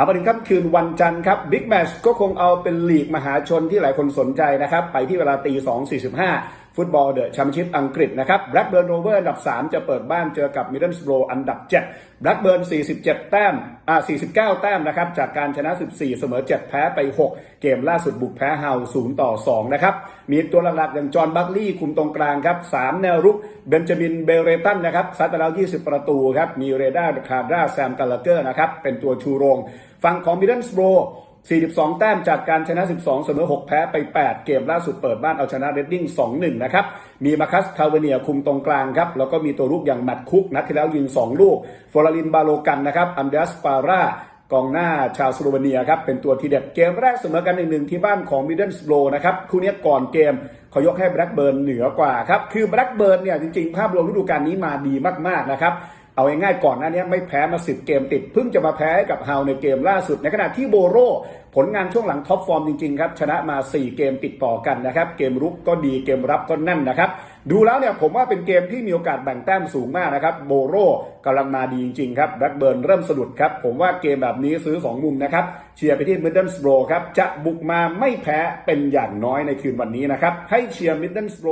เอามาถึงค่ำคืนวันจันทร์ครับบิ๊กแมชก็คงเอาเป็นลีกมหาชนที่หลายคนสนใจนะครับ ไปที่เวลาตี2.45ฟุตบอลเดอะแชมเปี้ยนชิพอังกฤษนะครับแบล็กเบิร์นโรเวอร์อันดับ 3 จะเปิดบ้านเจอกับมิดเดิลสโบรอันดับ7แบล็กเบิร์น47 แต้มอ่า49 แต้มนะครับจากการชนะ 14 เสมอ 7 แพ้ไป 6 เกมล่าสุดบุกแพ้เฮา0ต่อ2นะครับมีตัวหลักๆอย่างจอห์นบัคลี่คุมตรงกลางครับ3แนวรุกเบนจามินเบเรตันนะครับซัดไปแล้ว 20 ประตูครับมีเรดาร์คาร์ดาแซมกาลเกอร์นะครับเป็นตัวชูโรงฝั่งของมิดเดิลสโบร 42 แต้มจากการชนะ 12 เสมอ 6 แพ้ไป 8 เกมล่าสุดเปิดบ้านเอาชนะเรดดิ้ง 2-1 นะครับ มีมาคัสคาเวเนียคุมตรงกลางครับ แล้วก็มีตัวลูกอย่างแมตต์คุก นัดที่แล้วยิง 2 ลูกฟลอรินบาโลกันนะครับ อัมเดสปาร่ากองหน้าชาวสโลเวเนียครับ เป็นตัวทีเด็ดเกมแรกเสมอกันหนึ่งที่บ้านของมิดเดิลสโบรนะครับ คู่นี้ก่อนเกมเขายกให้แบล็กเบิร์นเหนือกว่าครับ คือแบล็กเบิร์นเนี่ยจริงๆ ภาพรวมฤดูกาลนี้มาดีมากๆนะครับ เอาง่ายๆก่อนหน้านี้ไม่แพ้มา 10 เกมติด เพิ่งจะมาแพ้กับฮาวในเกมล่าสุด ในขณะที่โบโรผลงานช่วงหลังท็อปฟอร์มจริงๆครับ ชนะมา 4 เกมติดต่อกันนะครับ เกมรุกก็ดีเกมรับก็แน่นนะครับ ดูแล้วเนี่ยผมว่าเป็นเกมที่มีโอกาสแบ่งแต้มสูงมากนะครับโบโรกำลังมาดีจริงๆครับแบล็กเบิร์นเริ่มสะดุดครับผมว่าเกมแบบนี้ซื้อ 2 มุมนะครับเชียร์ไปที่มิดเดิลสโบรครับจะบุกมาไม่แพ้เป็นอย่างน้อยในคืนวันนี้นะครับให้เชียร์มิดเดิลสโบร